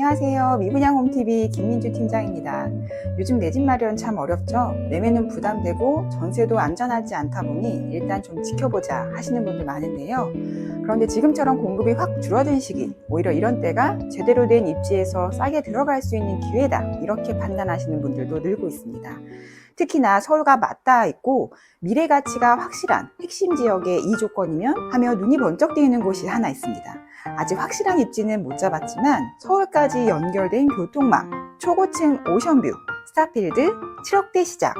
안녕하세요. 미분양 홈TV 김민주 팀장입니다. 요즘 내 집 마련 참 어렵죠? 매매는 부담되고 전세도 안전하지 않다 보니 일단 좀 지켜보자 하시는 분들 많은데요. 그런데 지금처럼 공급이 확 줄어든 시기, 오히려 이런 때가 제대로 된 입지에서 싸게 들어갈 수 있는 기회다. 이렇게 판단하시는 분들도 늘고 있습니다. 특히나 서울과 맞닿아 있고 미래 가치가 확실한 핵심 지역의 이 조건이면 하며 눈이 번쩍 뜨이는 곳이 하나 있습니다. 아직 확실한 입지는 못 잡았지만 서울까지 연결된 교통망, 초고층 오션뷰, 스타필드, 7억대 시작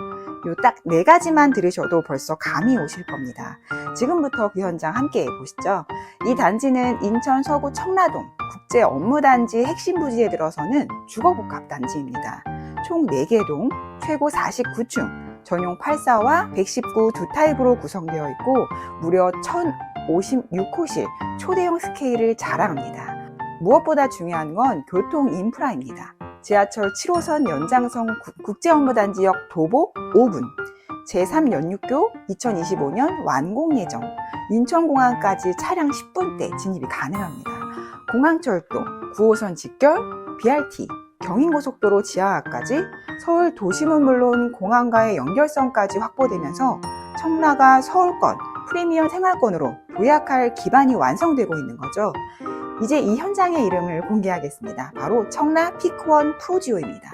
요딱 네 가지만 들으셔도 벌써 감이 오실 겁니다. 지금부터 그 현장 함께 보시죠. 이 단지는 인천 서구 청라동 국제 업무단지 핵심 부지에 들어서는 주거복합 단지입니다. 총 4개 동, 최고 49층, 전용 84와 119 두 타입으로 구성되어 있고 무려 1056호실 초대형 스케일을 자랑합니다. 무엇보다 중요한 건 교통 인프라입니다. 지하철 7호선 연장선 국- 국제업무단지역 도보 5분, 제3연육교 2025년 완공 예정, 인천공항까지 차량 10분대 진입이 가능합니다. 공항철도, 9호선 직결, BRT, 경인고속도로 지하화까지 서울 도심은 물론 공항과의 연결성까지 확보되면서 청라가 서울권, 프리미엄 생활권으로 도약할 기반이 완성되고 있는 거죠. 이제 이 현장의 이름을 공개하겠습니다. 바로 청라 피크원 프로지오입니다.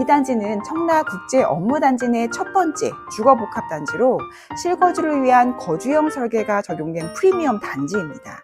이 단지는 청라 국제 업무단지 내 첫 번째 주거복합단지로 실거주를 위한 거주형 설계가 적용된 프리미엄 단지입니다.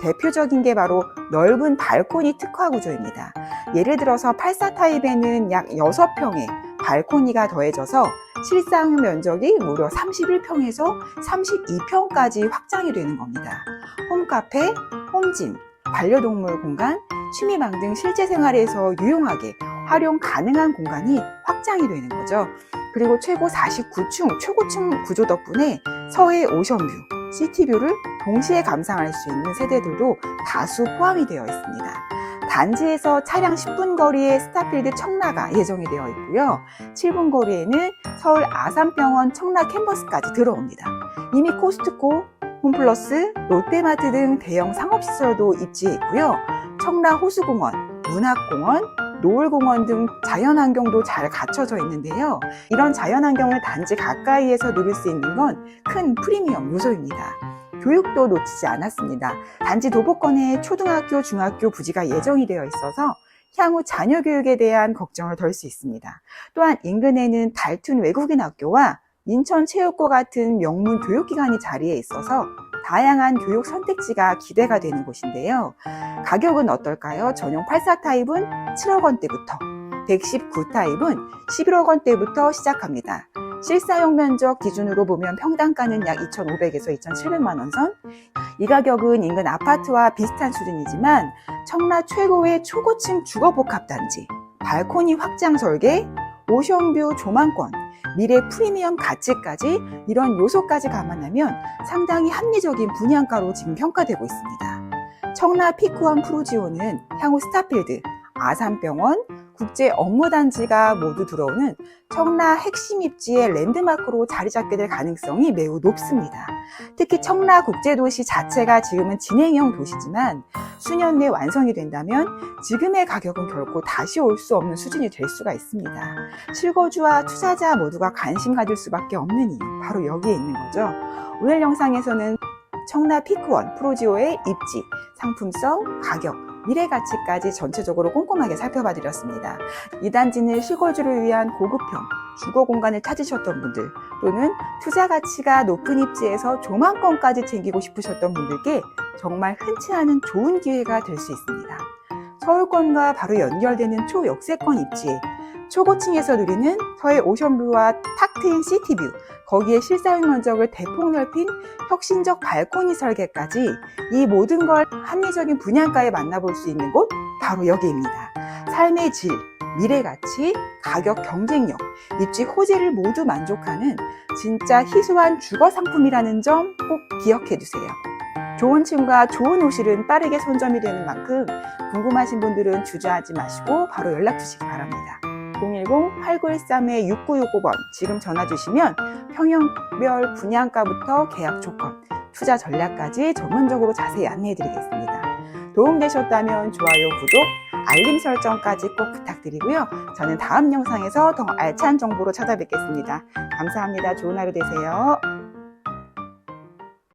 대표적인 게 바로 넓은 발코니 특화 구조입니다. 예를 들어서 84 타입에는 약 6평의 발코니가 더해져서 실상 면적이 무려 31평에서 32평까지 확장이 되는 겁니다. 홈카페, 홈짐, 반려동물 공간, 취미방 등 실제 생활에서 유용하게 활용 가능한 공간이 확장이 되는 거죠. 그리고 최고 49층 최고층 구조 덕분에 서해 오션뷰, 시티뷰를 동시에 감상할 수 있는 세대들도 다수 포함이 되어 있습니다. 단지에서 차량 10분 거리에 스타필드 청라가 예정이 되어 있고요. 7분 거리에는 서울 아산병원 청라 캠퍼스까지 들어옵니다. 이미 코스트코, 홈플러스, 롯데마트 등 대형 상업시설도 입지해 있고요. 청라 호수공원, 문학공원, 노을공원 등 자연환경도 잘 갖춰져 있는데요. 이런 자연환경을 단지 가까이에서 누릴 수 있는 건 큰 프리미엄 요소입니다. 교육도 놓치지 않았습니다. 단지 도보권에 초등학교, 중학교 부지가 예정이 되어 있어서 향후 자녀 교육에 대한 걱정을 덜 수 있습니다. 또한 인근에는 달툰 외국인 학교와 인천체육고 같은 명문 교육기관이 자리에 있어서 다양한 교육 선택지가 기대가 되는 곳인데요. 가격은 어떨까요? 전용 84 타입은 7억 원대부터, 119 타입은 11억 원대부터 시작합니다. 실사용 면적 기준으로 보면 평당가는 약 2,500에서 2,700만 원 선. 이 가격은 인근 아파트와 비슷한 수준이지만 청라 최고의 초고층 주거복합단지, 발코니 확장 설계, 오션뷰 조망권, 미래 프리미엄 가치까지 이런 요소까지 감안하면 상당히 합리적인 분양가로 지금 평가되고 있습니다. 청라 피크원 프로지오는 향후 스타필드, 아산병원, 국제 업무단지가 모두 들어오는 청라 핵심 입지의 랜드마크로 자리 잡게 될 가능성이 매우 높습니다. 특히 청라 국제도시 자체가 지금은 진행형 도시지만 수년 내 완성이 된다면 지금의 가격은 결코 다시 올 수 없는 수준이 될 수가 있습니다. 실거주와 투자자 모두가 관심 가질 수밖에 없는 이유, 바로 여기에 있는 거죠. 오늘 영상에서는 청라 피크원 프로지오의 입지, 상품성, 가격, 미래 가치까지 전체적으로 꼼꼼하게 살펴봐 드렸습니다. 이 단지는 실거주를 위한 고급형 주거 공간을 찾으셨던 분들 또는 투자 가치가 높은 입지에서 조망권까지 챙기고 싶으셨던 분들께 정말 흔치 않은 좋은 기회가 될 수 있습니다. 서울권과 바로 연결되는 초역세권 입지에 초고층에서 누리는 서해 오션뷰와 탁 트인 시티뷰, 거기에 실사용 면적을 대폭 넓힌 혁신적 발코니 설계까지 이 모든 걸 합리적인 분양가에 만나볼 수 있는 곳 바로 여기입니다. 삶의 질, 미래 가치, 가격 경쟁력, 입지 호재를 모두 만족하는 진짜 희소한 주거 상품이라는 점 꼭 기억해 두세요. 좋은 층과 좋은 호실은 빠르게 선점이 되는 만큼 궁금하신 분들은 주저하지 마시고 바로 연락 주시기 바랍니다. 010-8913-6965번 지금 전화 주시면 평형별 분양가부터 계약 조건, 투자 전략까지 전문적으로 자세히 안내해 드리겠습니다. 도움되셨다면 좋아요, 구독, 알림 설정까지 꼭 부탁드리고요. 저는 다음 영상에서 더 알찬 정보로 찾아뵙겠습니다. 감사합니다. 좋은 하루 되세요.